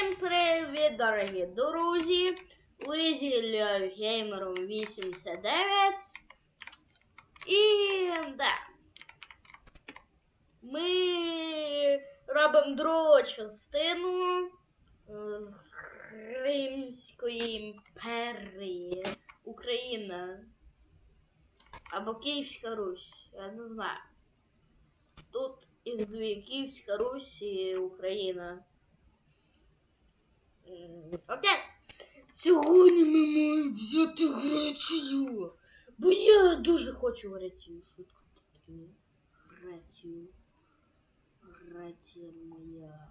Всім привіт, дорогі друзі! Лизі Геймером 89. І да. Ми робимо другу частину е, Римської імперії Україна. Або Київська Русь. Я не знаю. Тут дві Київська Русь і Україна. Окей. Сьогодні ми маємо взяти Грецію. Бо я дуже хочу Грецію. Шутка такі. Грецію. Греція моя.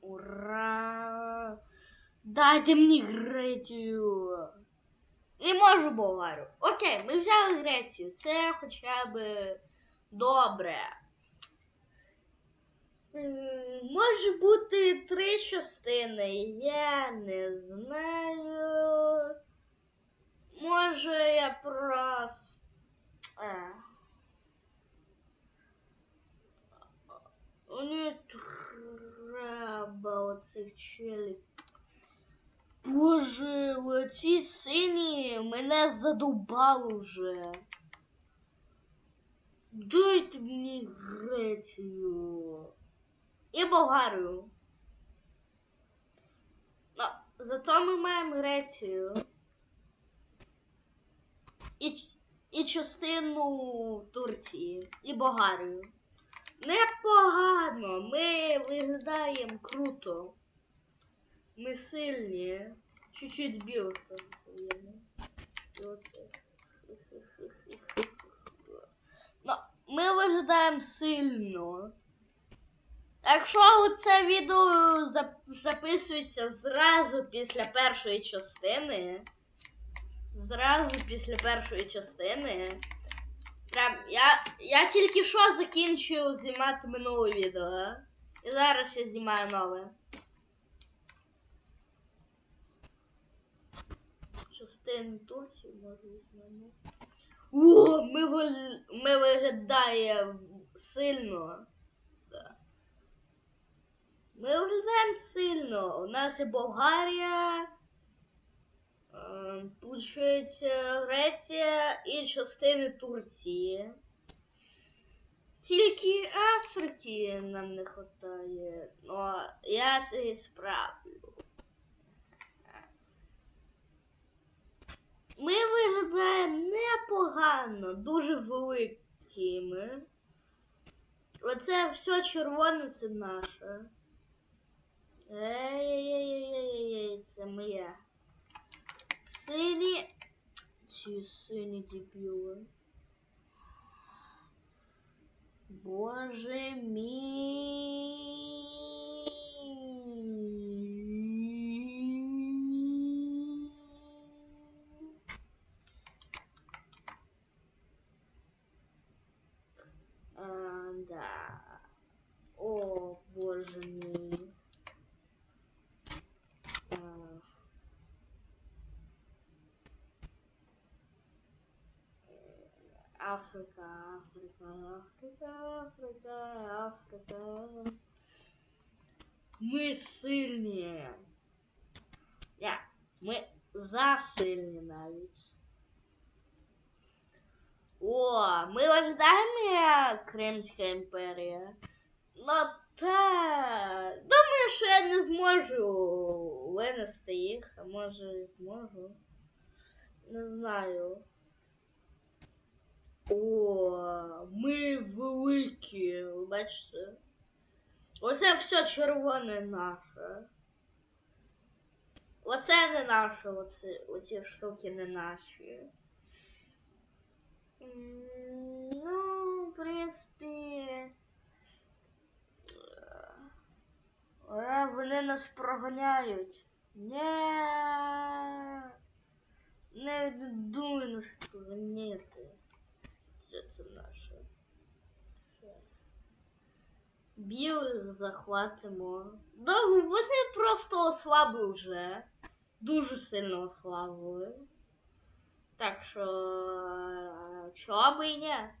Ура! Дайте мені Грецію. І можу Болгарію. Окей, ми взяли Грецію. Це хоча б добре. Може бути три частини. Я не знаю. Може я просто. Е. Мені треба оцих челік. Боже, оці сині мене задубали вже. Дайте мені Грецію. І Болгарію. Ну, зато ми маємо Грецію. І, і частину Турції. І Болгарію. Непогано. Ми виглядаємо круто. Ми сильні. Чуть-чуть білих там. Ну, ми виглядаємо сильно. Якщо це відео записується зразу після першої частини, зразу після першої частини. Прям я, я тільки що закінчив знімати минуле відео. І зараз я знімаю нове. Частини Турції може візьмемо. О, ми, ми виглядаємо сильно. Ми виглядаємо сильно. У нас є Болгарія. е, Греція і частини Турції. Тільки Африки нам не вистачає. Ну, я це і справлю. Ми виглядаємо непогано, дуже великими. Оце все червоне це наше. Ей-ей-ей-ей-ей, це моє. Сині. Ці сині дебіли. Боже мій. А, да. О, боже мій. А. Африка, Африка, Африка, Африка, Африка. Ми сильні. Я, ми засильні навіть. О, виглядаємо як Кримська імперія. Ну та. Думаю, що я не зможу винести їх, а може і зможу. Не знаю. О, ми великі, ви бачите. Оце все червоне наше. Оце не наше, оці, оці штуки не наші. Ну, в принципі. Е, вони нас проганяють. Ні. Не думаю нас проганяти. сердце наше. Білих захватимо. Да, вони просто ослабли уже, Дуже сильно ослабли. Так что, э, чого би і не?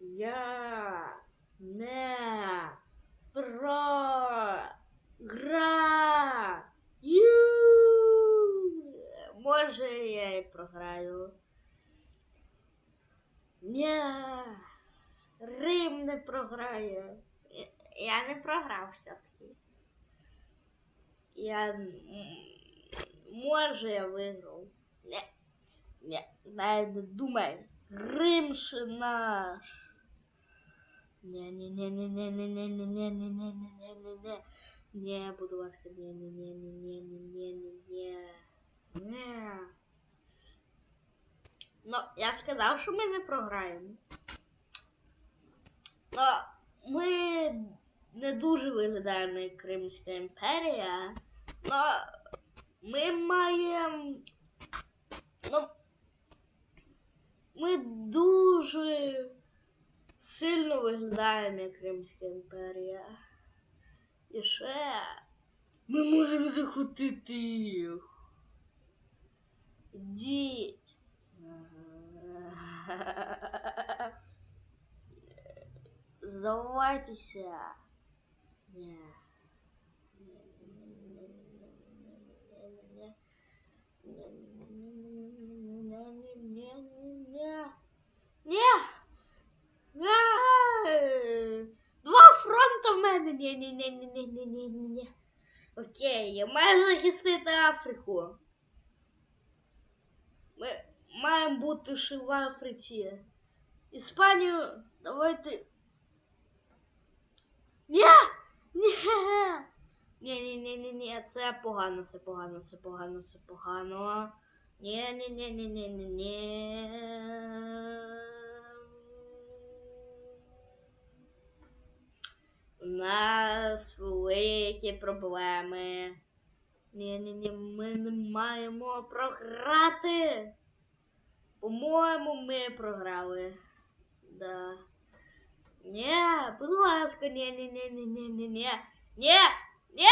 Я не про. я програю. Ні, Рим не програє. Я не програв все-таки. Я може я виграв. Ні. Ні, навіть не думай. Рим ще наш. Ні, ні, ні, ні, ні, ні, ні, ні, ні, ні, ні, ні, ні, ні, ні. Не, буду ласка, не, не, не, не, не, не, не, не, не. Ну, я сказав, що ми не програємо. Ну, ми не дуже виглядаємо як Кримська імперія. Ну, ми маємо. Ну, ми дуже сильно виглядаємо як Кримська імперія. І ще ми можемо захопити їх. Ідіть. Здавайтеся. Ні. Два фронта в мене. Ні-ні-ні-ні-ні-ні-ні. Окей, я маю захистити Африку. Ми маємо бути ще в Африці. Іспанію, давайте. Ні! Ні! Ні, ні, ні, ні, ні, це погано, це погано, це погано, це погано. Ні, ні, ні, ні, ні, ні, ні. У нас великі проблеми. Ні, ні, ні, ми не маємо програти. По-моєму, ми програли. Да. Ні, будь ласка, ні, ні, ні, ні, ні, ні, ні. Ні, ні.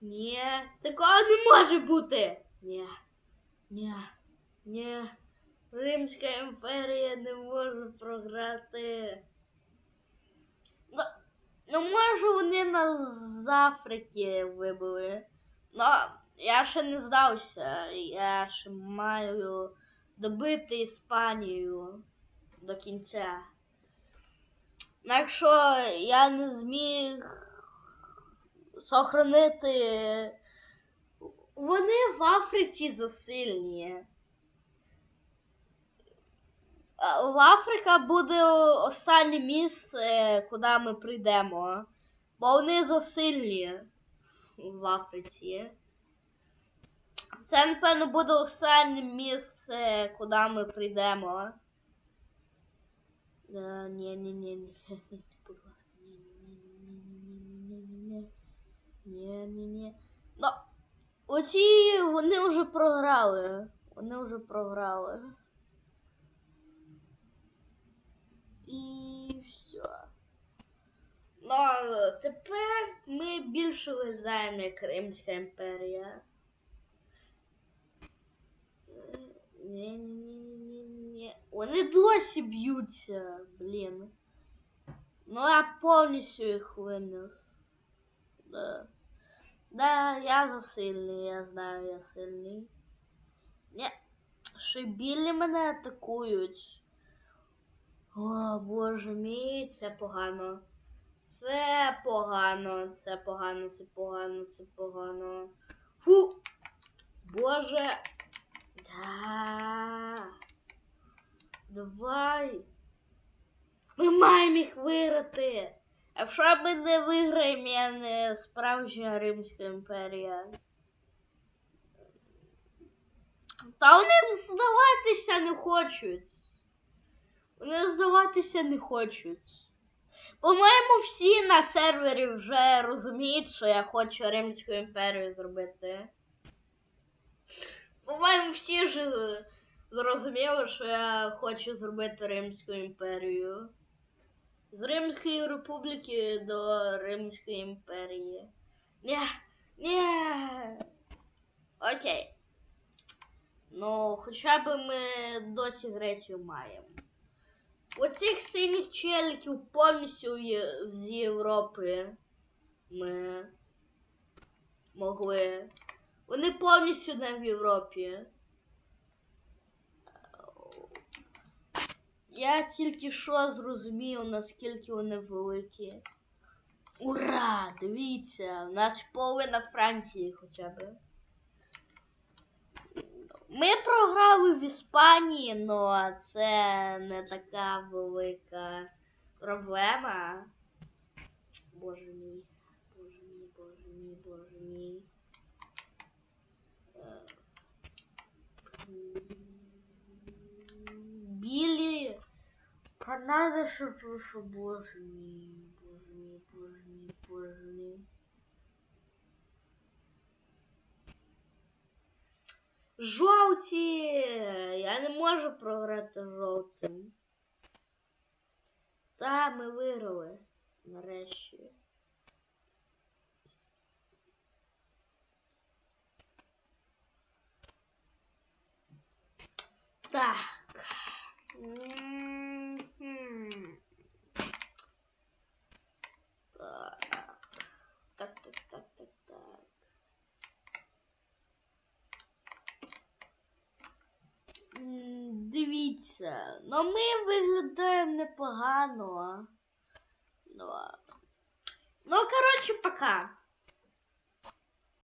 Ні, такого не може бути. Ні, ні, ні. Римська імперія не може програти. Ну, ну може вони нас з Африки вибили. Ну, я ще не здався. Я ще маю добити Іспанію до кінця. Ну, якщо я не зміг сохранити. Вони в Африці засильні. В Африка буде останнє місце, куди ми прийдемо. Бо вони засильні в Африці. Це, напевно, буде останнє місце, куди ми прийдемо. Ні, ні, ні, ні. Будь ласка, ні, ні, ні, ні, ні. Ну, оці вони вже програли. Вони вже програли. І все. Ну, тепер ми більше виглядаємо як Римська імперія. Ні, ні, ні, ні, ні. Вони досі б'ються, блін. Ну, я повністю їх винес. Да. Да, я засильний, я знаю, я сильний. Ні. Ще мене атакують. О, боже мій, це погано. Це погано, це погано, це погано, це погано. Фу! Боже. Да. Давай. Ми маємо їх виграти. Якщо ми не виграємо, я не справжня Римська імперія. Та вони здаватися не хочуть. Вони здаватися не хочуть. По-моєму, всі на сервері вже розуміють, що я хочу Римську імперію зробити. По-моєму, всі ж зрозуміли, що я хочу зробити Римську імперію. З Римської республіки до Римської імперії. Ні, ні. Окей. Ну, хоча б ми досі Грецію маємо. Оцих синіх челіків повністю з Європи ми могли. Вони повністю не в Європі. Я тільки що зрозумів, наскільки вони великі. Ура! Дивіться, у нас половина Франції хоча б. Ми програли в Іспанії, але це не така велика проблема. Боже мій, боже мій, боже мій, боже мій. Е, Білі. Канада, що що, що, боже мій, боже мій, боже мій, боже мій. Жовті! Я не можу програти жовтим. Та, ми виграли. Нарешті. Так. Мгм. Так. Так, так, так, так, так. М, Дивіться, ну ми виглядаємо непогано. Ну, ну коротше, пока.